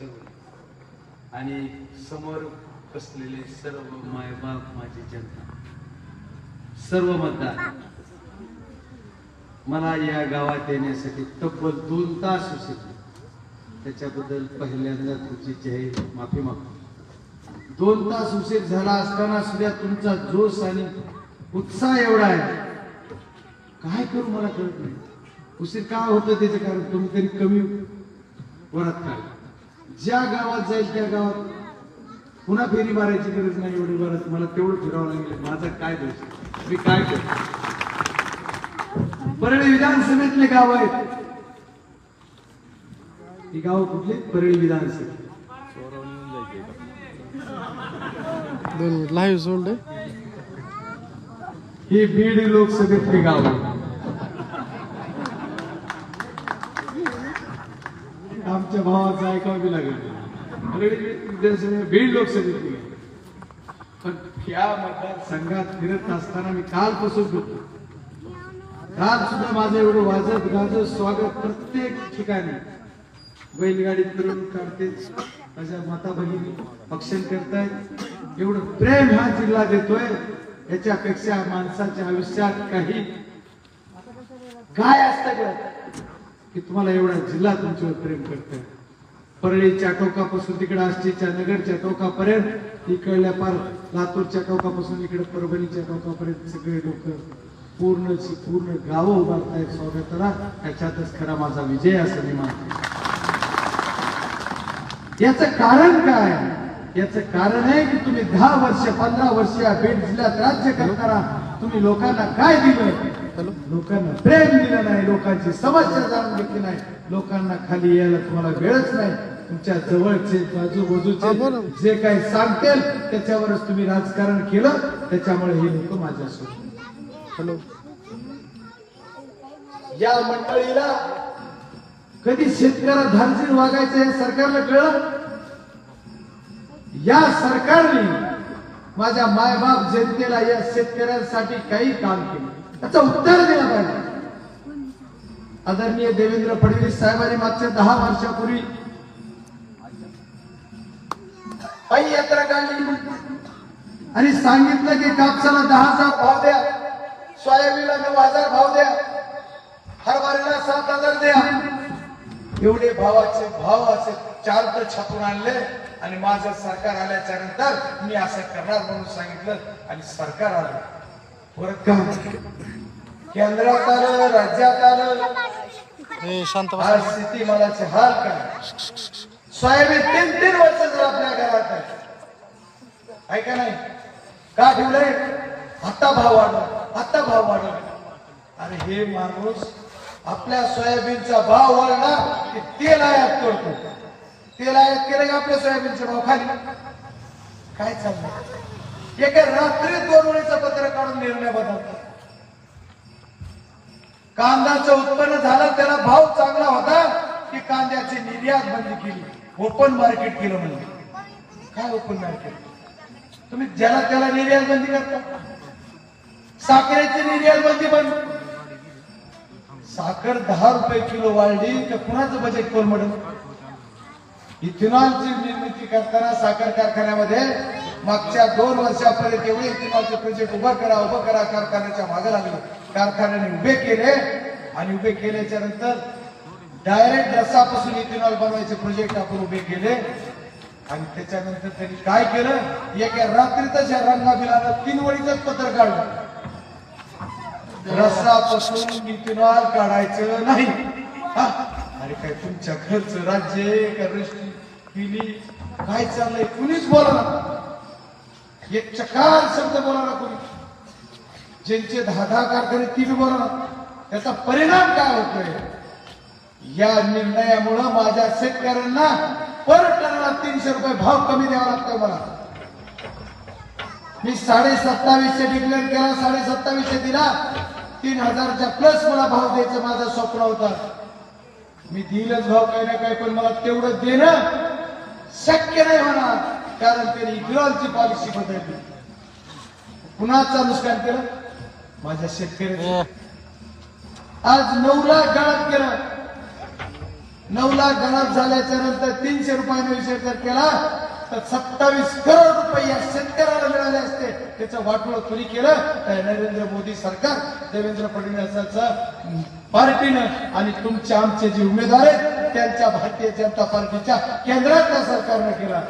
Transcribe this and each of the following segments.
सर्व आणि समोर बसलेले सर्व मायबाप माझी जनता. सर्व मतदार. मला या गावात येण्यासाठी तब्बल दोन तास उशिरले त्याच्याबद्दल पहिल्यांदा तुमची जाहीर माफी मागतो. दोन तास उशीर झाला असताना सुद्धा तुमचा जोश आणि उत्साह एवढा आहे. काय करू मला कळत नाही. उशीर का होतं त्याचं कारण तुम्ही तरी कमी वरात काय ज्या गावात जाईल त्या गावात पुन्हा फेरी मारायची गरज नाही एवढी वरात मला तेवढं फिरावं लागेल. माझा काय दोष मी काय करतो परळी विधानसभेतले गाव आहेत. ही गाव कुठली? परळी विधानसभा. दोन लाईव्ह सोडले ही बीड लोकसभेतली गाव आहे आमच्या भावाचं ऐकावं बी लागेल. बीड लोकसभेतली पण या मतदारसंघात फिरत असताना मी कालपासून फिरतो काल सुद्धा माझं एवढं वाजत गाजत स्वागत प्रत्येक ठिकाणी. बैलगाडीत फिरून काढतेच माझ्या माता बहिणी भक्षण करतायत. एवढं प्रेम हा जिल्हा देतोय. याच्यापेक्षा माणसाच्या आयुष्यात काही काय असतं की तुम्हाला एवढा जिल्हा तुमच्यावर प्रेम करतोय. परळीच्या टोकापासून तिकडे आष्टीच्या नगरच्या टोकापर्यंत इकडल्या पार लातूरच्या टोकापासून इकडे परभणीच्या टोकापर्यंत सगळे लोक पूर्ण पूर्ण गावं उभारतायत स्वागताला. त्याच्यातच खरा माझा विजय असं मी मानतो. याचं कारण काय? याचं कारण आहे की तुम्ही दहा वर्ष पंधरा वर्ष या बीड जिल्ह्यात राज्य करताना तुम्ही लोकांना काय दिलं लोकांना प्रेम दिलं नाही लोकांची समस्या जाणून घेतली नाही. लोकांना खाली यायला तुम्हाला वेळच नाही. तुमच्या जवळचे आजूबाजूचे बोला. जे काही सांगतील त्याच्यावरच तुम्ही राजकारण केलं. त्याच्यामुळे हे लोक माझ्यासोबत हॅलो? या मंडळीला कधी शेतकऱ्या धारजीर वागायचं हे सरकारला कळलं? या सरकारने माझ्या मायबाप जनतेला या शेतकऱ्यांसाठी काही काम केलं. त्याचं उत्तर दिलं पाहिजे. आदरणीय देवेंद्र फडणवीस साहेबांनी मागच्या दहा वर्षापूर्वी पायी यात्रा काढली. आणि सांगितलं की कापसाला दहा भाव द्या सोयाबीनला नऊ हजार भाव द्या हरभऱ्याला सात हजार द्या. एवढे भावाचे भाव असे चार तर छापून आणले आणि माझं सरकार आल्याच्यानंतर मी असं करणार म्हणून सांगितलं आणि सरकार आलं. परत का केंद्रात आलं राज्यात आलं स्थिती मलाचे हाल काय सोयाबीन तीन तीन वर्ष जर आपल्या घरात आहे आहे का नाही? का ठेवलंय? आता भाव वाढला आता भाव वाढला अरे हे माणूस आपल्या सोयाबीनचा भाव वाढला की तेल आयात करतो. तेल आयात केलं की आपल्या सोयाबीनचे भाव खाली. काय चाललंय? एका रात्री दोन वेळेचं पत्र काढून निर्णय बदलतात कांद्याचं उत्पन्न झालं त्याला भाव चांगला होता की कांद्याची निर्यात बंद केली. ओपन मार्केट केलं म्हणजे. काय ओपन मार्केट तुम्ही ज्याला त्याला निर्यात बंदी करता. साखरेची निर्यात बंदी बंद. साखर दहा रुपये किलो वाढली तर कुणाचं बजेट कोण म्हणून? इथेनॉलची निर्मिती करताना साखर कारखान्यामध्ये मागच्या दोन वर्षापर्यंत एवढे इथेनॉलचे प्रोजेक्ट उभं करा उभं करा कारखान्याच्या मागे लागलं. कारखान्याने उभे केले आणि उभे केल्याच्यानंतर डायरेक्ट रसापासून इथेनॉल बनवायचे प्रोजेक्ट आपण उभे केले. आणि त्याच्यानंतर त्यांनी काय केलं? एका रात्रीतच या रंगाबिलानं तीन वळीच पत्र काढलं. रसापासून इथेनॉल काढायचं नाही. हा? अरे काय तुमच्या घरचं राज्य का रष्टी काय चाललंय? कुणीच बोला ना एक चकार शब्द बोला ना कुणी. ज्यांचे दहा दहा कारखाने ती बी बोला ना त्याचा परिणाम काय होतोय? या निर्णयामुळं माझ्या शेतकऱ्यांना पर टनाला तीनशे रुपये भाव कमी द्यावा लागतोय मला. मी साडे सत्तावीसशे डिक्लेअर केला साडे सत्तावीसशे दिला. तीन हजारच्या प्लस मला भाव द्यायचं माझं स्वप्न होतं. मी दिलच भाव काही ना काही पण मला तेवढं देणं शक्य नाही होणार कारण त्यांनी इथेनॉलची पॉलिसी बदलली. कुणाचं नुकसान केलं? माझ्या शेतकऱ्याचं. आज नऊ लाख गाळात केलं. नऊ लाख घरात झाल्याच्यानंतर तीनशे रुपयाने जर केला तर सत्तावीस करोड रुपये शेतकऱ्याला मिळाले असते. त्याचं वाटोळ कुणी केलं. तर नरेंद्र मोदी सरकार देवेंद्र फडणवीसांचं पार्टीनं आणि तुमचे आमचे जे उमेदवार आहेत त्यांच्या भारतीय जनता पार्टीच्या केंद्रातल्या सरकारनं केला.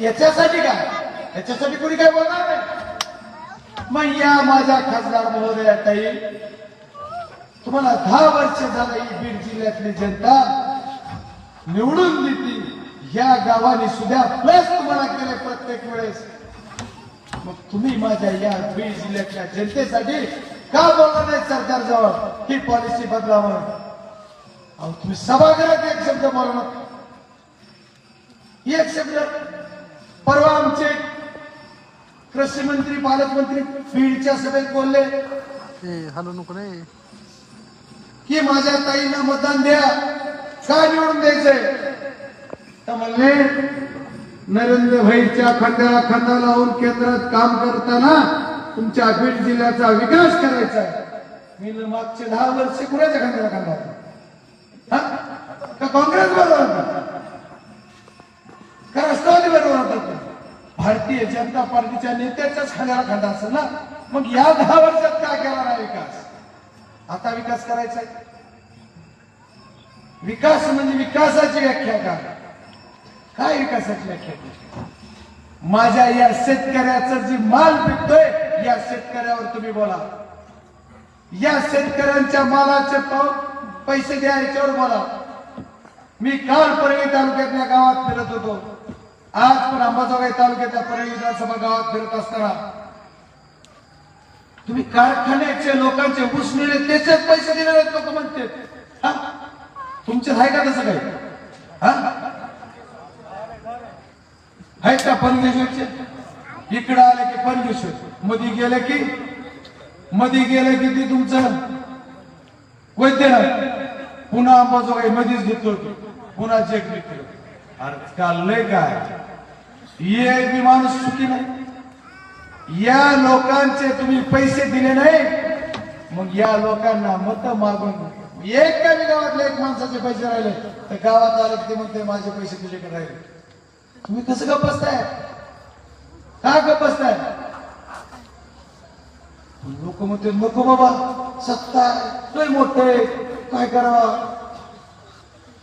याच्यासाठी काय? याच्यासाठी कोणी काय बोलणार नाही? मग या माझ्या खासदार महोदया ताई तुम्हाला दहा वर्ष झालं ही बीड जिल्ह्यातली जनता निवडून देतील. या गावाने सुद्धा प्लस तुम्हाला केले प्रत्येक वेळेस. मग तुम्ही माझ्या या बीड जिल्ह्यातल्या जनतेसाठी का बोलणार नाही सरकारजवळ ही पॉलिसी बदलावं. अहो तुम्ही सभागृहात एक शब्द बोलणार एक शब्द. परवा आमचे कृषी मंत्री पालकमंत्री बीडच्या सभेत बोलले. हॅलो नको नाही की माझ्या ताईंना मतदान द्या. का निवडून द्यायचंय? तर म्हणले नरेंद्र भाईच्या खांद्याला खांदा लावून केंद्रात काम करताना तुमच्या बीड जिल्ह्याचा विकास करायचा आहे. मी मागचे दहा वर्ष कुणाच्या खांद्याला खांदा होता? का काँग्रेस बरोबर होता का राष्ट्रवादी बरोबर होता भारतीय जनता पार्टीच्या नेत्याच्याच खांद्याला खांदा असेल ना? मग या दहा वर्षात काय केला नाही विकास? आता विकास करायचा आहे. विकास म्हणजे विकासाची व्याख्या काय काय विकासाची व्याख्या केली? माझ्या या शेतकऱ्याचा जी माल पिकतोय या शेतकऱ्यावर तुम्ही बोला या शेतकऱ्यांच्या मालाचे पैसे द्या याच्यावर बोला मी काल परळी तालुक्यातल्या गावात फिरत होतो आज पण अंबाजोगाई तालुक्यातल्या परळी विधानसभा गावात फिरत असताना तुम्ही कारखान्याचे लोकांचे ऊस त्याचे त्याचेच पैसे दिले लोक म्हणते हा? तुमचे आहे का तसं काही हा? आहेत का परमेश्वरचे इकडे आले की परमेश्वर मध्ये गेले की? मध्ये गेले की ते तुमचं? वैद्यनाथ. पुन्हा अंबाजोगाई मध्येच घेतलो होतो. पुन्हा चेक घेतलो अरे चाललंय लय काय? एक बी माणूस सुखी नाही. या लोकांचे तुम्ही पैसे दिले नाही. मग या लोकांना मत मागून एक कमी गावातले एक माणसाचे पैसे राहिले. तर गावात आले ते म्हणते माझे पैसे तुझ्याकडे राहिले. तुम्ही कसं गप बसताय का गप बसताय लोक म्हणते नको बाबा सत्ता लय मोठे काय करावा?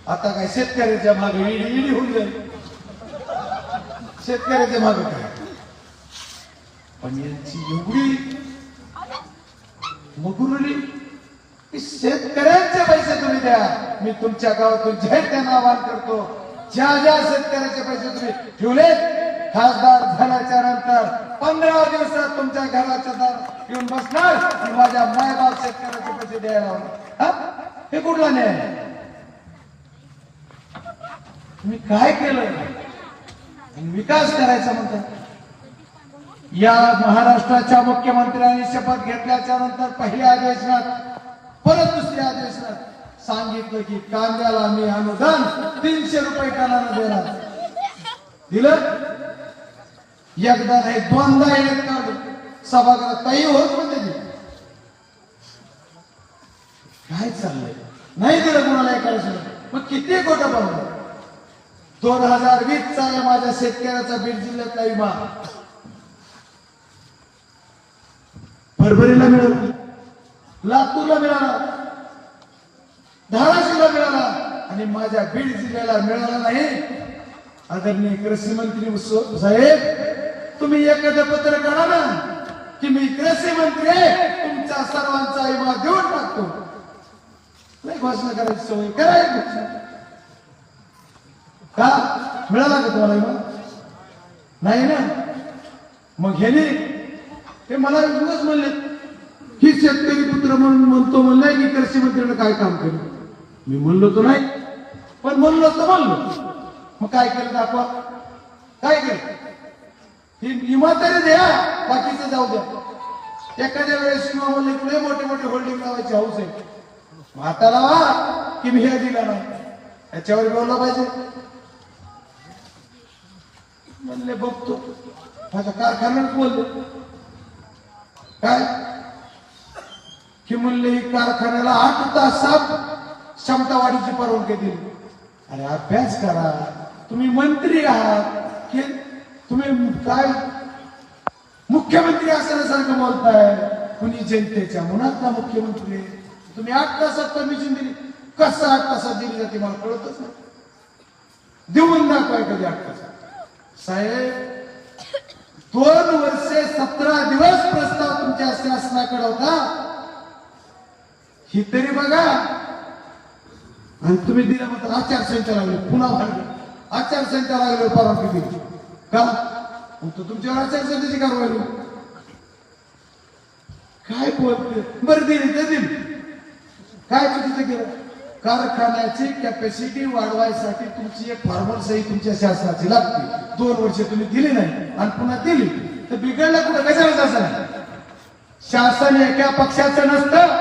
आता काय शेतकऱ्याच्या मागे इडी इडी होऊन जाईल. शेतकऱ्याच्या मागे काय? पण यांची एवढी मगुरली की शेतकऱ्यांचे पैसे तुम्ही द्या. मी तुमच्या गावातून जाहीर त्यांना आवाहन करतो. ज्या ज्या शेतकऱ्याचे पैसे तुम्ही ठेवले खासदार झाल्याच्यानंतर पंधरा दिवसात तुमच्या घराच्या दार येऊन बसणार आणि माझ्या मायबाप शेतकऱ्याचे पैसे द्यायला लावणार. हे? कुठला न्याय? तुम्ही काय केलं विकास करायचा म्हणतात या महाराष्ट्राच्या मुख्यमंत्र्यांनी शपथ घेतल्याच्या नंतर पहिल्या अधिवेशनात परत दुसऱ्या अधिवेशनात सांगितलं की कांद्याला मी अनुदान तीनशे रुपये टनानं देणार. दिलं? एकदा नाही दोनदा येत काढलं. सभागृहात ताई होत म्हणते ती. काय चाललंय? नाही दिलं कोणाला एका मग किती खोटं बोललं? दोन हजार वीस चा या माझ्या शेतकऱ्याचा बीड जिल्ह्यातला विमा. भरभरीला मिळाला. लातूरला मिळाला. धाराशिवला मिळाला. आणि माझ्या बीड जिल्ह्याला मिळाला नाही. आदरणीय कृषी मंत्री साहेब तुम्ही एखादं पत्र काढा ना की मी कृषी मंत्री तुमच्या सर्वांचा विमा देऊन टाकतो. नाही घोषणा करायची सवय करा घोषणा का? मिळाला का तुम्हाला विमा नाही ना? मग ह्याने ते मला उगाच म्हणले ही शेतकरी पुत्र म्हणून म्हणतो म्हणलाय की कृषी मंत्र्यानं काय काम केलं? मी म्हणलो तो नाही पण म्हणलो तर म्हणलो. मग काय केलं दाखवा? काय केलं? ही विमा द्या बाकीचं जाऊ द्या. एखाद्या वेळेस किंवा म्हणले पुढे मोठे मोठे होल्डिंग लावायचे हाऊस आहे मग आता लावा की मी हे दिला नाही. याच्यावर बोलला पाहिजे. म्हणले बघतो. माझ्या कारखान्यात बोलले. काय? की म्हणले ही कारखान्याला आठ तास सात क्षमतावाढीची परवानगी दिली. अरे अभ्यास करा. तुम्ही मंत्री आहात. की तुम्ही काय मुख्यमंत्री असल्यासारखं बोलताय? कुणी जनतेच्या मनातला मुख्यमंत्री तुम्ही आठ तासात परमिशन दिली. कसं आठ तासात दिली जाते मला कळतच नाही. देऊन दाखवाय कधी आठ तासात साहेब दोन वर्षे सतरा दिवस प्रस्ताव तुमच्या शासनाकडे होता. ही तरी बघा. आणि तुम्ही दिल्याबद्दल आचारसंहिता लागली पुन्हा भांडले. आचारसंहिता लागली परवानगी दिली का? तो तुमच्यावर आचारसंहितेची कारवाई काय बोलते बरं दिली तर दिली. काय चुकीचं केलं? कारखान्याची कॅपॅसिटी वाढवायसाठी तुमची एक फॉर्मल सही तुमच्या शासनाची लागते. दोन वर्ष तुम्ही दिली नाही आणि पुन्हा दिली. तर बिघडला कुठं? कशाला शासन? आहे? शासन एका पक्षाचं नसतं.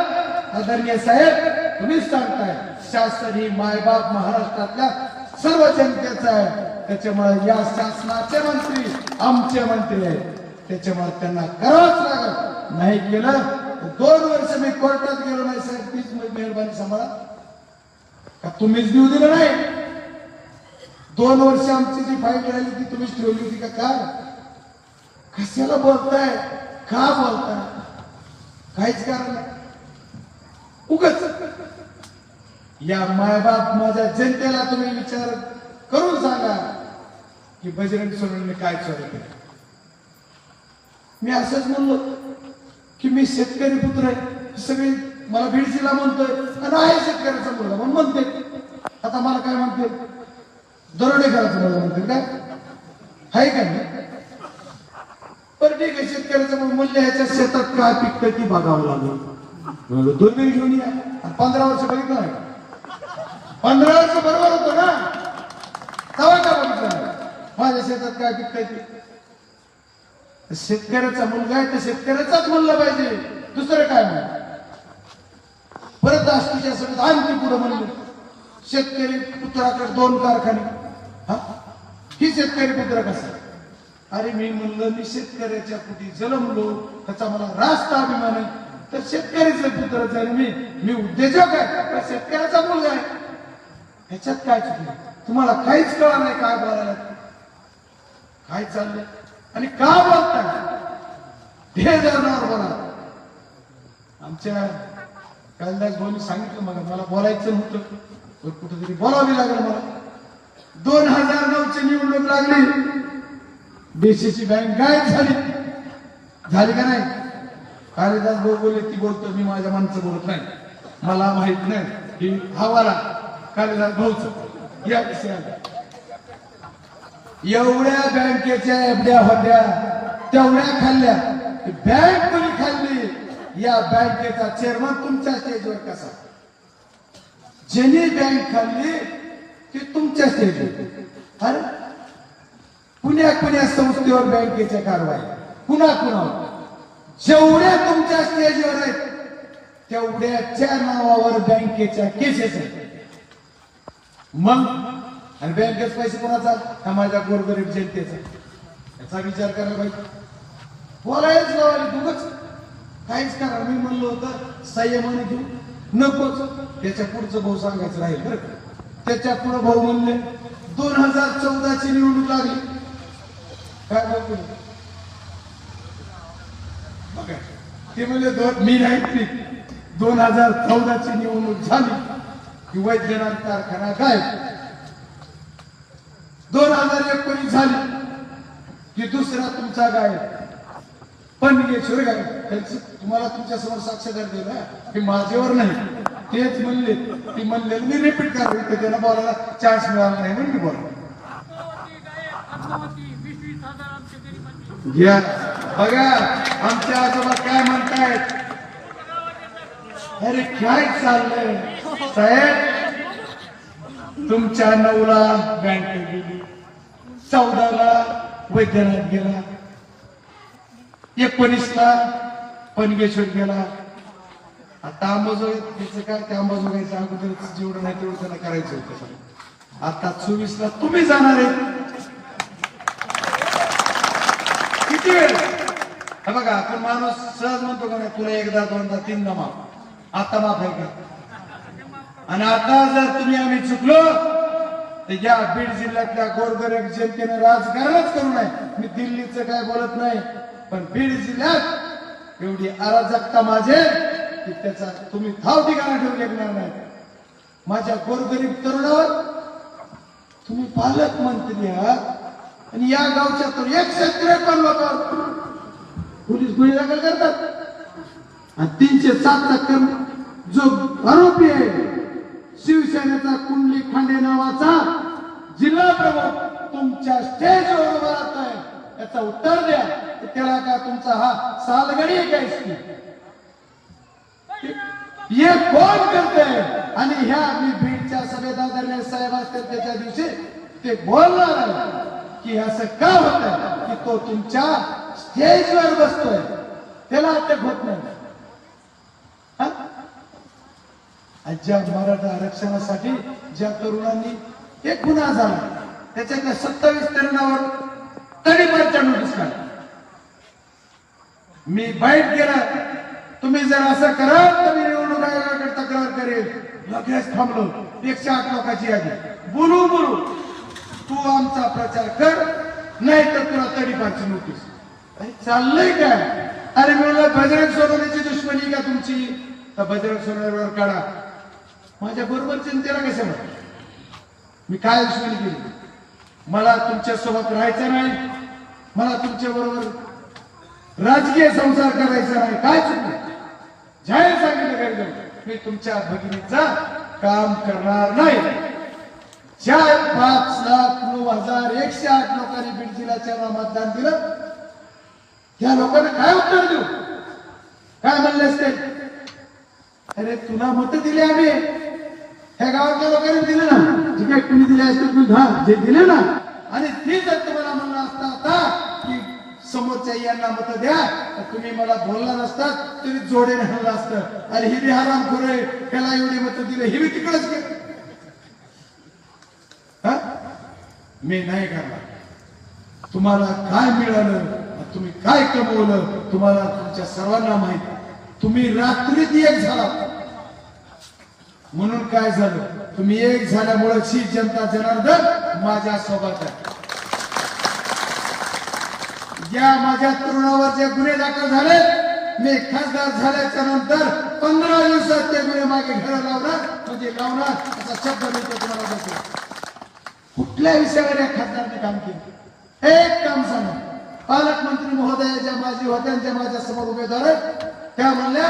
आदरणीय साहेब तुम्हीच सांगताय. शासन ही मायबाप महाराष्ट्रातल्या सर्व जनतेचं आहे. त्याच्यामुळे या शासनाचे मंत्री आमचे मंत्री आहेत. त्याच्यामुळे त्यांना करावंच लागल. नाही केलं दोन वर्ष मी कोर्टात गेलो नाही साहेब. तीच मेहरबानी सांभाळा. का तुम्हीच देऊ दिलं नाही? दोन वर्ष आमची जी फाईट राहिली ती तुम्हीच ठेवली होती का? काय कशाला बोलताय? का बोलताय? काहीच कारण नाही. उगच. या मायबाप माझ्या जनतेला तुम्ही विचार करून सांगा की बजरंग सोनवणे काय चोरी केली मी असंच म्हणलो की मी शेतकरी पुत्र आहे. सगळे मला भिडजीला म्हणतोय आणि आहे शेतकऱ्याचा मुलगा म्हणून म्हणते. आता मला काय म्हणते? दरोडेकराचा मुलगा म्हणते काय आहे का नाही? पर ठीक आहे शेतकऱ्याचं मूल्य ह्याच्या शेतात काय पिकतं ती बघावं लागलं. म्हणलं, दुर्बीण घेऊन या. पंधरा वर्ष बघितलं नाही पंधराच बरोबर होतो ना? तवा का बघितलं माझ्या शेतात काय पिकतंय ते? शेतकऱ्याचा मुलगा आहे तर शेतकऱ्याचाच म्हणलं पाहिजे. दुसरं काय म्हणलं परत आष्टीच्या सगळ्यात आणखी पुढे म्हणलं शेतकरी पुत्राकडे दोन कारखाने. हा? ही शेतकरी पुत्र कसं? अरे मी म्हणलं मी शेतकऱ्याच्या कुठे जन्मलो त्याचा मला रास्त अभिमान आहे. तर शेतकऱ्याचा पुत्र जन्मी मी मी उद्योजक आहे शेतकऱ्याचा मुलगा आहे. ह्याच्यात काय चुकलं तुम्हाला काहीच कळा नाही काय बोलायला. काय चाललंय? आणि का बोलताय? हे जाणार बोला. आमच्या कालिदास भाऊनी सांगितलं मला मला बोलायचं नव्हतं. पण कुठेतरी बोलावी लागलं मला. दोन हजार नऊची निवडणूक लागली. देशाची बँक गायब झाली. झाली का नाही? कालिदास भाऊ बोलले ती बोलतो मी माझ्या माणसं बोलत नाही. मला माहीत नाही. ही हवाला. कालिदास भाऊच या विषयाला एवढ्या बँकेच्या एवढ्या होत्या तेवढ्या खाल्ल्या. बँक कोणी खाल्ली? या बँकेचा चेअरमन तुमच्या स्टेजवर कसा? ज्यांनी बँक खाल्ली ती तुमच्या स्टेजवर अरे पुण्या पुण्या संस्थेवर बँकेच्या कारवाई. पुन्हा पुन्हा. जेवढ्या तुमच्या स्टेजवर आहेत तेवढ्याच्या नावावर बँकेच्या केसेस आहेत. मग? आणि बँकेत पैसे कोणाचा? हा माझ्या गोरगरीब जनतेचा. याचा विचार करायला पाहिजे बोलायच लावायला तुगच काहीच करा. मी म्हणलो होतं संयमाने घेऊ नकोच. त्याच्या पुढचं भाऊ सांगायचं राहील बरं त्याच्या पुढे भाऊ म्हणले दोन हजार चौदाची निवडणूक लागली. काय बोलतो बघा ते म्हणजे मी नाही दोन हजार चौदाची निवडणूक झाली. की वैद्यनाथ कारखाना काय दोन हजार एकोणीस झाली की दुसरा तुमचा गाय. पणगेश्वर गाय त्यांचं तुम्हाला तुमच्यासमोर साक्षीदार दिला की माझ्यावर नाही. तेच म्हणले. ती म्हणले मी रिपीट करावी तर त्यांना बोलायला चान्स मिळाला नाही म्हणून मी बोललो. घ्या. बघा आमच्या आजोबा काय म्हणतायत? अरे काय चाललंय? साहेब तुमच्या नऊला बँकेत गेली चौदाला वैद्यनाथ गेला. एकोणीसला पनगेश्वर गेला. आता त्याचं काय त्या आंबाजोगायचं अगोदर जेवढं नाही तेवढं त्यांना करायचं होतं आता चोवीसला तुम्ही जाणार आहे किती वेळ? बघा आपण माणूस सहज म्हणतो का नाही तुला एकदा दोनदा तीनदा माफ. आता माफ आहे का? आणि आता जर तुम्ही आम्ही चुकलो तर या बीड जिल्ह्यातल्या गोरगरीब जनतेने राजकारणच करू नये. मी दिल्लीचं काय बोलत नाही पण बीड जिल्ह्यात एवढी अराजकता माझे की त्याचा तुम्ही थाव ठिकाणा ठेवू शकणार नाही. माझ्या गोरगरीब तरुणावर तुम्ही पालकमंत्री आहात आणि या गावच्या तर एकशे त्रेपन्न लोकांवर पोलीस गुन्हे दाखल करतात. आणि तीनशे सात कर्म जो आरोपी आहे शिवसेनेचा कुंडली खांडे नावाचा जिल्हा प्रमुख तुमच्या स्टेजवर उभा राहतोय. याचं उत्तर द्या. त्याला का तुमचा हा सालगडी आहे हे कोण करते आणि ह्या मी बीडच्या सभेत आदरणीय साहेब असतात त्याच्या दिवशी ते बोलणार आहे की असं का होत की तो तुमच्या स्टेजवर बसतोय. त्याला अटक होत नाही हा? आणि ज्या मराठा आरक्षणासाठी ज्या तरुणांनी एक गुन्हा झाला त्याच्यातल्या सत्तावीस तरुणावर तडीपारच्या नोटीस काढल्या मी बाईट केला तुम्ही जर असं कराल तर मी निवडणूक आयोगाकडे तक्रार करेल. लगेच थांबलो. एकशे आठ लोकांची यादी. बोलू बोलू. तू आमचा प्रचार कर नाही तर तुला तडीपारची नोटीस. अरे चाललंय काय अरे मी म्हणलं बजरंग सोनवण्याची दुश्मनी का तुमची? तर बजरंग सोनवण्यावर काढा. माझ्या बरोबर चिंतेला कशा मी काय दुश्मनी केली? मला तुमच्यासोबत राहायचं नाही. मला तुमच्या बरोबर राजकीय संसार करायचा नाही. काय चुकलं जाहीर सांगितलं घरी मी तुमच्या भगिनीचा काम करणार नाही. चार पाच लाख नऊ हजार एकशे आठ लोकांनी बीड जिल्ह्याच्या मतदान दिलं. त्या लोकांना काय उत्तर देऊ? काय म्हणले असते? अरे तुला मत दिली आम्ही. ह्या गावातल्या लोकांनी दिले ना. जे काय कुणी दिले असतील तुम्ही हा जे दिले ना. आणि ती जर तुम्हाला म्हणलं असता आता की समोरच्या यांना मत द्या तुम्ही मला बोलला नसतात तुम्ही जोडे राहिलं असतं. अरे ही बी हराम खोरे त्याला एवढी मत दिले. हे मी तिकडच गेली. हा? मी नाही करणार. तुम्हाला काय मिळालं तुम्ही काय कमवलं तुम्हाला तुमच्या सर्वांना माहीत तुम्ही रात्रीत एक झाला. म्हणून काय झालं? तुम्ही एक झाल्यामुळे शी जनता जनार्दन माझ्या सोबत आहे. या माझ्या तरुणावर जे गुन्हे दाखल झाले मी खासदार झाल्याच्यानंतर पंधरा दिवसात ते गुन्हे मागे घरं लावणार म्हणजे लावणार असा शब्द मी तुम्हाला देतो कुठल्या विषयावर या खासदारने काम केलं? एक काम सांगा. पालकमंत्री महोदया ज्या माझी होत्या ज्या माझ्यासमोर उमेदवार आहेत त्या म्हणल्या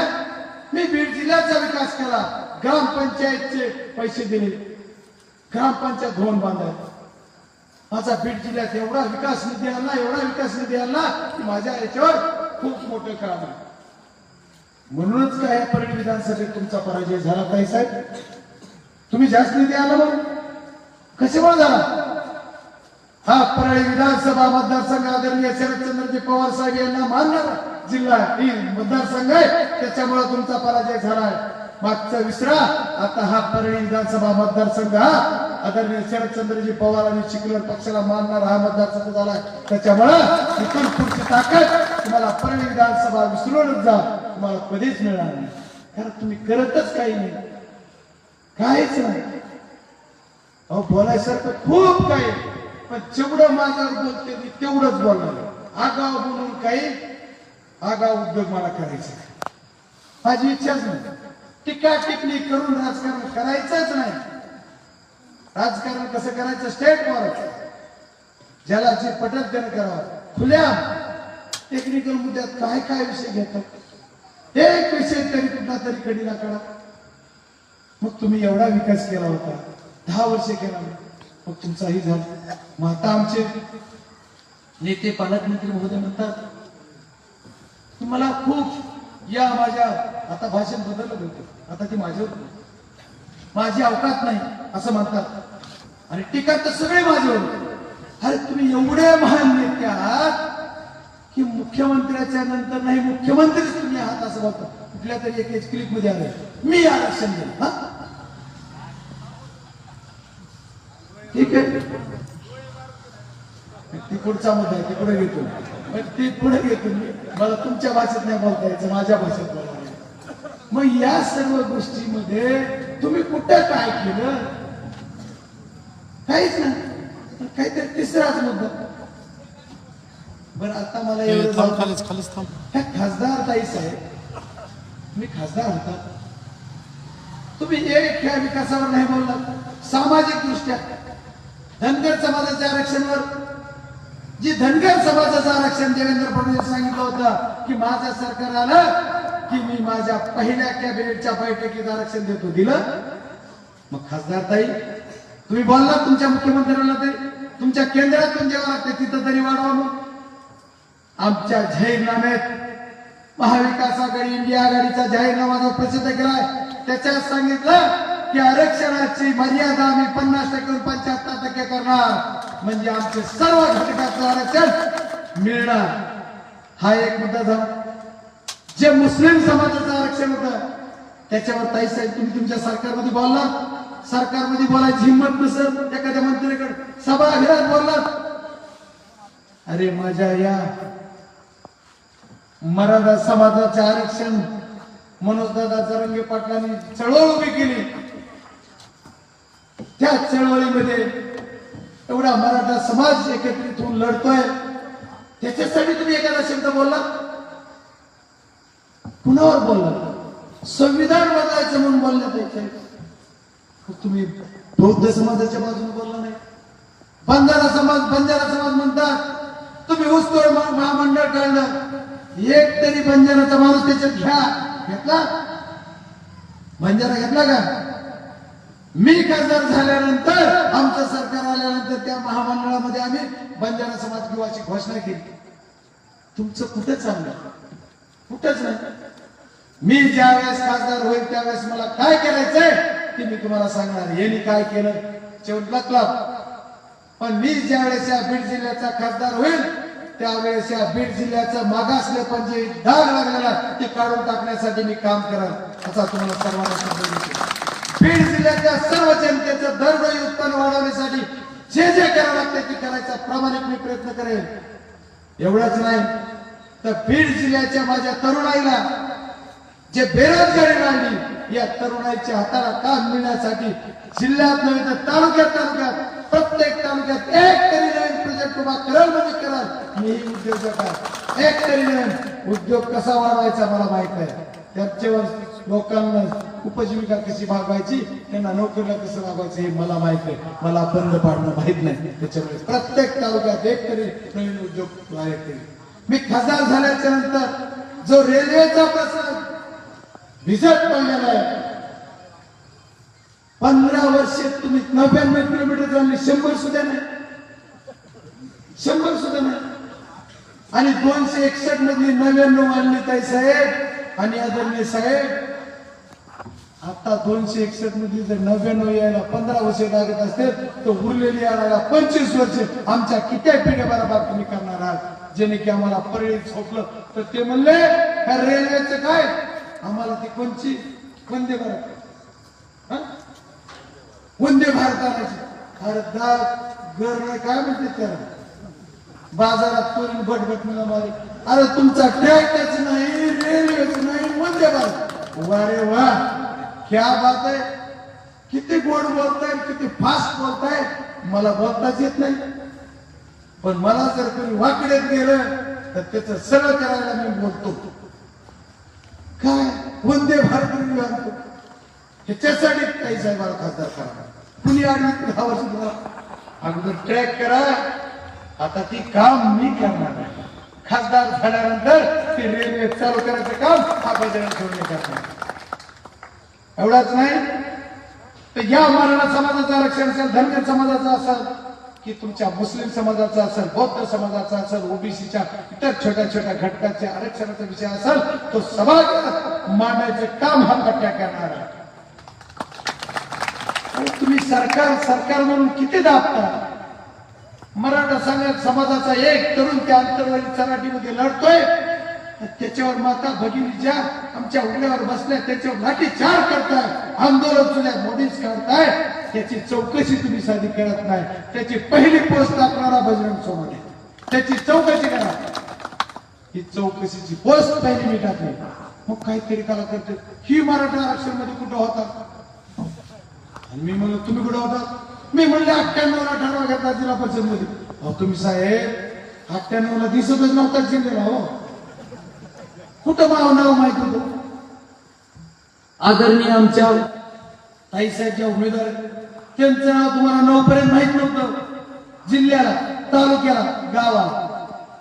मी बीड जिल्ह्याचा विकास केला. ग्रामपंचायतचे पैसे दिले. ग्रामपंचायत भवन बांधायला माझा बीड जिल्ह्यात एवढा विकास निधी आणला एवढा विकास निधी आणला की माझ्या याच्यावर खूप मोठं काम आहे. म्हणूनच काय परळी विधानसभेत तुमचा पराजय झाला काय साहेब? तुम्ही जास्त निधी आला मग कशामुळे झाला? हा परळी विधानसभा मतदारसंघ आदरणीय शरदचंद्रजी पवार साहेब यांना मानणार जिल्हा ही मतदारसंघ आहे. त्याच्यामुळे तुमचा पराजय झाला आहे मागचा विसरा. आता हा परळी विधानसभा मतदारसंघ हा. आदरणीय शरदचंद्रजी पवार आणि चिखलर पक्षाला मानणारा हा मतदारसंघ झाला. आहे त्याच्यामुळं इथून पुढची ताकद तुम्हाला परळी विधानसभा विसरूनच जा. तुम्हाला कधीच मिळणार नाही. कारण तुम्ही करतच काही नाही. काहीच नाही. अहो बोलायसारखं खूप काही पण जेवढं माझ्यावर बोलते मी तेवढंच बोलणार आगाव बोलून काही आगाव उद्योग मला करायचा माझी इच्छाच नाही. टीका टिप्पणी करून राजकारण करायचंच नाही. राजकारण कसं करायचं? स्टेट मारायचं ज्याला जे पटत त्यानं करावं. खुल्या टेक्निकल मुद्द्यात काय काय विषय घेतात? एक विषय तरी कुठला तरी कडीला काढा. मग तुम्ही एवढा विकास केला होता. दहा वर्ष केला मग तुमचाही झाला. मग आता आमचे नेते पालकमंत्री महोदय म्हणतात मला खूप या माझ्या आता भाषण बदललं होतं आता ती माझ्यावर माझी अवकात नाही असं म्हणतात. आणि टीका तर सगळे माझ्यावर अरे तुम्ही एवढे महान नेते आहात की मुख्यमंत्र्याच्या नंतर नाही मुख्यमंत्रीच तुम्ही आहात असं बोलता कुठल्या तरी एक क्लिकमध्ये आले मी आरक्षण देईल हा? ठीक आहे? तिकडचा मुद्दा आहे तिकडे घेतो. ती पुढे घेतो मी मला तुमच्या भाषेत नाही बोलता यायचं माझ्या भाषेत बोलायचं मग या सर्व गोष्टीमध्ये तुम्ही कुठं काय केलं? काहीच ना काहीतरी तिसराच मुद्दा. बरं आता मला एवढं खासदार ताई साहेब मी खासदार होता. तुम्ही एक ह्या विकासावर नाही बोललात. सामाजिक दृष्ट्या धनगर समाजाच्या आरक्षणावर जी धनगर समाजाचं आरक्षण देवेंद्र फडणवीस सांगितलं होतं की माझं सरकार आलं की मी माझ्या पहिल्या कॅबिनेटच्या बैठकीत आरक्षण देतो दिलं. मग खासदार ताई तुम्ही बोलला तुमच्या मुख्यमंत्र्यांना तरी तुमच्या केंद्रातून जेव्हा लागते तिथं तरी वाढवा मग. आमच्या जाहीरनाम्यात महाविकास आघाडी इंडिया आघाडीचा जाहीरनामा जो प्रसिद्ध केलाय त्याच्यात सांगितलं की आरक्षणाची मर्यादा आम्ही पन्नास टक्के पंच्याहत्तर टक्के करणार. म्हणजे आमचे सर्व घटकाचं आरक्षण मिळणार. हा एक मुद्दा झाला. जे मुस्लिम समाजाचं आरक्षण होतं त्याच्यावर ताई साहेब तुम्ही तुमच्या सरकारमध्ये बोलला सरकारमध्ये बोलायची हिंमत नसेल एखाद्या मंत्र्याकडे सभागृहात बोललात अरे माझ्या या मराठा समाजाचे आरक्षण मनोजदादा जरंगे पाटलांनी चळवळ उभी केली. त्या चळवळीमध्ये एवढा मराठा समाज एकत्रित होऊन लढतोय त्याच्यासाठी तुम्ही एखादा शब्द बोलला? कुणावर बोलला? संविधान बदलायचं म्हणून बोलण्यात यायचं तुम्ही बौद्ध समाजाच्या बाजूने बोलला नाही. बंजारा समाज बंजारा समाज म्हणतात तुम्ही ऊसतोड महामंडळ काढलं एक तरी बंजाराचा माणूस त्याच्यात घ्या घेतला? बंजारा घेतला का? मी खासदार झाल्यानंतर आमचं सरकार आल्यानंतर त्या महामंडळामध्ये आम्ही बंजारा समाज किंवाची घोषणा केली. तुमचं कुठं चाललं? कुठंच नाही. मी ज्या वेळेस खासदार होईल त्यावेळेस मला काय करायचंय ते मी तुम्हाला सांगणार. यांनी काय केलं? शेवट लकला पण मी ज्यावेळेस या बीड जिल्ह्याचा खासदार होईल त्यावेळेस या बीड जिल्ह्याचं मागासले पण जे डाग लागलेला ते काढून टाकण्यासाठी मी काम करा असा तुम्हाला सर्वांना बीड जिल्ह्याच्या सर्व जनतेचं दरडोई उत्पन्न वाढवण्यासाठी जे जे करावं लागते ते करायचा प्रामाणिक मी प्रयत्न करेन. एवढंच नाही तर बीड जिल्ह्याच्या माझ्या तरुणाईला जे बेरोजगारी वाढली या तरुणाईच्या हाताला काम मिळण्यासाठी जिल्ह्यात नव्हे तर तालुक्यात तालुक्यात प्रत्येक तालुक्यात एक तरी नवीन प्रोजेक्ट उभा करल म्हणजे करल. मी उद्योजक आहे. एक तरी नवीन उद्योग कसा वाढवायचा मला माहीत आहे त्याच्यावर लोकांना उपजीविका कशी भागवायची त्यांना नोकरीला कसं लावायचं हे मला माहीत आहे मला बंद पाडणं माहीत नाही. त्याच्यामुळे प्रत्येक तालुक्यात एक तरी नवीन उद्योग केले. मी खासदार झाल्याच्यानंतर जो रेल्वेचा प्रश्न भिजत पडलेला आहे पंधरा वर्षे तुम्ही नव्याण्णव किलोमीटर चालले शंभर सुद्धा नाही. शंभर सुद्धा नाही. आणि दोनशे एकसष्ट मधली नव्याण्णव आणली ताई साहेब आणि आदरणीय साहेब आता दोनशे एकसष्टमध्ये जर नव्याण्णव यायला पंधरा वर्ष लागत असतील तर उरलेली यायला पंचवीस वर्ष आमच्या किती पिढ्या बरोबर तुम्ही करणार आहात? जेणे की आम्हाला पर्याय झोपलं. तर ते म्हणले ह्या रेल्वेचं काय? आम्हाला ती कोणची? वंदे भारत. वंदे भारत आणायची. अरे दा घर काय म्हणते त्याला? बाजारात तोरण भटभट मिळाली अरे तुमचा ट्रॅक्टरच नाही रेल्वेच नाही वंदे भारत. वा रे वा. क्या बात आहे किती गोड बोलताय किती फास्ट बोलताय मला बोलताच येत नाही. पण मला जर कोणी वाकडेत गेलं तर त्याचं सरळ करायला मी बोलतो. काय? वंदे भारत आणतो ह्याच्यासाठी काही साहेबाला खासदार करा. कुणी आडवी दहा वर्ष तुम्हाला अगोदर ट्रॅक करा. आता ती काम मी करणार नाही खासदार झाल्यानंतर ते रेल्वे चालू करायचं काम हा बजरंग करणार. एवढाच नाही? तर या मराठा समाजाचं आरक्षण असेल धनगर समाजाचं असेल की तुमच्या मुस्लिम समाजाचा असेल बौद्ध समाजाचा असेल ओबीसीच्या इतर छोट्या छोट्या घटकाच्या आरक्षणाचा विषय असेल तो समाज मांडायचे काम हा पट्ट्या करणार आहे. तुम्ही सरकार सरकार म्हणून किती दाबता? मराठा समाजाचा एक तरुण त्या अंतर्गत चराठीमध्ये लढतोय त्याच्यावर माता भगिनी ज्या आमच्या उघड्यावर बसल्या त्याच्यावर लाठीचार करताय आंदोलन सुद्धा मोदीच करताय त्याची चौकशी तुम्ही साधी करत नाही. त्याची पहिली पोस्ट टाकणारा बजरंग सोबत त्याची चौकशी करा. ही चौकशीची पोस्ट पहिली मी टाकली. मग काहीतरी कला करते ही मराठा आरक्षणमध्ये कुठं होता आणि मी म्हणलो तुम्ही कुठं होता मी म्हणले अठ्ठ्याण्णवला ठराव घेतला जिल्हा परिषदमध्ये अहो तुम्ही साहेब अठ्ठ्याण्णवला दिसतच नव्हता जिल्ह्याला हो. कुठं नाव नाव माहीत होतं. आदरणीय आमच्या ताईसाहेबच्या उमेदवार त्यांचं नाव तुम्हाला नऊपर्यंत माहीत नव्हतं. जिल्ह्याला तालुक्याला गावाला.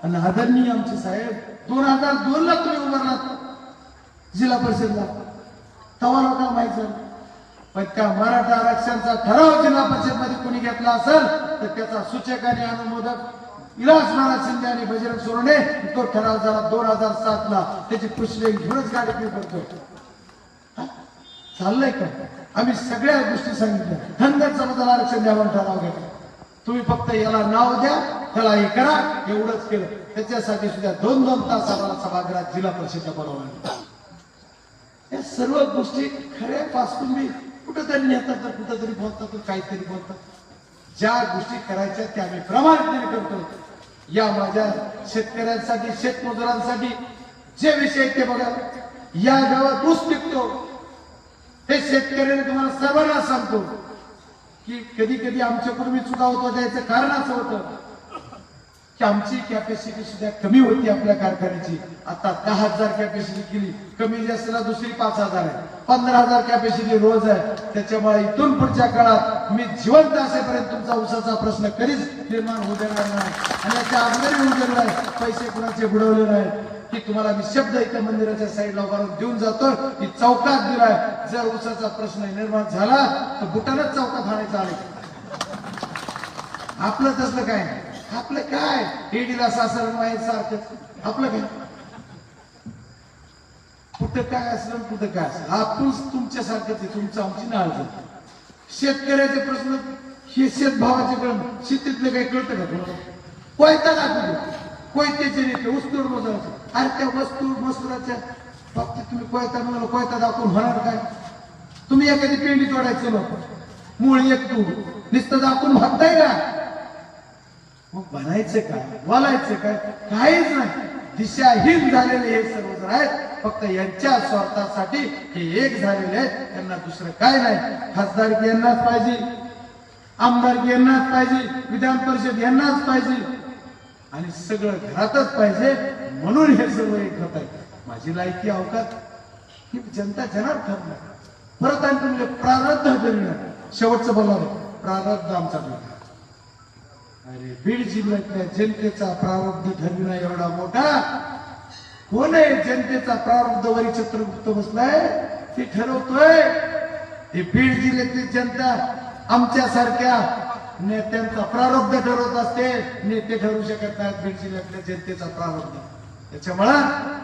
आणि आदरणीय आमचे साहेब दोन हजार दोन ला तुम्ही उभारलात. जिल्हा परिषदला. तवा लोकांना माहीत झालं पण त्या मराठा आरक्षणचा ठराव जिल्हा परिषदमध्ये कोणी घेतला असेल तर त्याचा सूचक आणि अनुमोदक इलाज महाराज शिंदे आणि बजरंग सोरणे तो ठराव झाला दोन हजार सात ला त्याची पुष्टी घेऊनच गाडी मी करतो चाललंय का? आम्ही सगळ्या गोष्टी सांगितल्या. धनगर समाजाला आरक्षण द्यावा ठराव घेतला. तुम्ही फक्त याला नाव द्या त्याला हे करा एवढंच केलं. त्याच्यासाठी सुद्धा दोन दोन तास आम्हाला सभागृहात जिल्हा परिषद बोलावलं या सर्व गोष्टी खऱ्या पासून मी कुठंतरी नेतात तर कुठंतरी बोलतात काहीतरी बोलतात. ज्या गोष्टी करायच्या त्या आम्ही प्रामाणिकपणे करतो. या माझ्या शेतकऱ्यांसाठी शेतमजुरांसाठी जे विषय आहेत ते बघा. या गावात ऊस पिकतो. हे शेतकऱ्याने तुम्हाला सर्वांना सांगतो की कधी कधी आमच्याकडून चुका होतो त्याचं कारण असं होतं. की आमची कॅपॅसिटी सुद्धा कमी होती आपल्या कारखान्याची. आता दहा हजार कॅपॅसिटी केली. कमी जास्त दुसरी पाच हजार आहे. पंधरा हजार कॅपॅसिटी रोज आहे. त्याच्यामुळे इथून पुढच्या काळात मी जिवंत असेपर्यंत तुमचा उसाचा प्रश्न कधीच निर्माण होऊ देणार नाही. आणि याच्या अगोदरही होऊ देणार नाही पैसे कुणाचे बुडवले नाही की तुम्हाला मी शब्द इथं मंदिराच्या साईडला उभारून देऊन जातो की चौकात दिलाय जर उसाचा प्रश्न निर्माण झाला तर बुटानच चौकात आणायचा आहे. आपलं तसलं काय? नाही. आपलं काय? हेडीला सासर माहीत सारखं. आपलं काय? कुठं काय असलं कुठं काय असलं. आपण तुमच्यासारखंच आहे. तुमचं आमची नाळ शेतकऱ्याचे प्रश्न हे शेतभावाचे कळण शेतीतलं काही कळतं का तुम्हाला? कोयता दाखवतो कोयत्याचे नेते वस्तूर मोजायचे. अरे त्या वस्तू मजुराच्या बाबतीत तुम्ही कोयता म्हणाला कोयता दाखवून होणार काय? तुम्ही एखादी पेंडी तोडायचं नको. मूळ एक तू नुसतं दाखवून भागताय का? मग बनायचं काय? बोलायचं काय? काहीच नाही. दिशाहीन झालेले हे सर्वजण आहेत. फक्त यांच्या स्वार्थासाठी हे एक झालेले आहेत. त्यांना दुसरं काय नाही. खासदारकी यांनाच पाहिजे. आमदारकी यांनाच पाहिजे. विधान परिषद यांनाच पाहिजे. आणि सगळं घरातच पाहिजे. म्हणून हे सर्व एक होत आहे माझी लायकी अवकात. ही जनता जनार ठरणार. परत आणि तुमचे प्रारब्ध ठरविणार शेवटचं बोलावं. प्रारब्ध आमचा अरे बीड जिल्ह्यातल्या जनतेचा प्रारब्ध ठरविणं एवढा मोठा. कोण आहे जनतेचा प्रारब्ध वरी चित्रगुप्त बसलाय? ते ठरवतोय. हे बीड जिल्ह्यातली जनता आमच्यासारख्या नेत्यांचा प्रारब्ध ठरवत असते. नेते ठरवू शकत नाहीत बीड जिल्ह्यातल्या जनतेचा प्रारब्ध. त्याच्यामुळे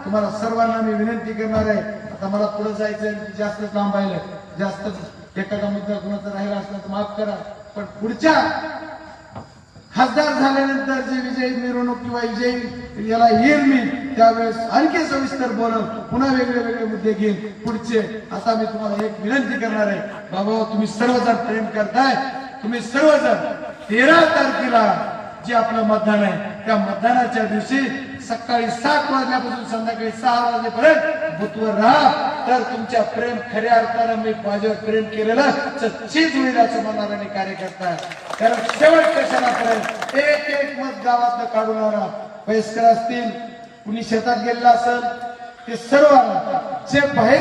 तुम्हाला सर्वांना मी विनंती करणार आहे. आता मला पुढे जायचं जास्त लांब राहिलं जास्त एखादा मुद्दा कुणाचा राहिला असला तर माफ करा. पण पुढच्या खासदार झाल्यानंतर जे विजयी मिरवणूक किंवा विजयी याला येईल मी त्यावेळेस आणखी सविस्तर बोलत पुन्हा वेगळे वेगळे मुद्दे घेईन. पुढचे असा मी तुम्हाला एक विनंती करणार आहे. बाबा तुम्ही सर्वजण प्रेम करताय. तुम्ही सर्वजण तेरा तारखेला जे आपलं मतदान आहे त्या मतदानाच्या दिवशी सकाळी सात वाजल्यापासून संध्याकाळी सहा वाजेपर्यंत भूतवर राहा. तर तुमच्या प्रेम खऱ्या अर्थानं मी माझ्यावर प्रेम केलेलं सच्चीच होईल असं म्हणणारा कार्यकर्ता आहे. कारण शेवट कशाला एक एक मत गावात काढून आणा. वयस्कर असतील कुणी शेतात गेलेला असेल ते सर्व जे बाहेर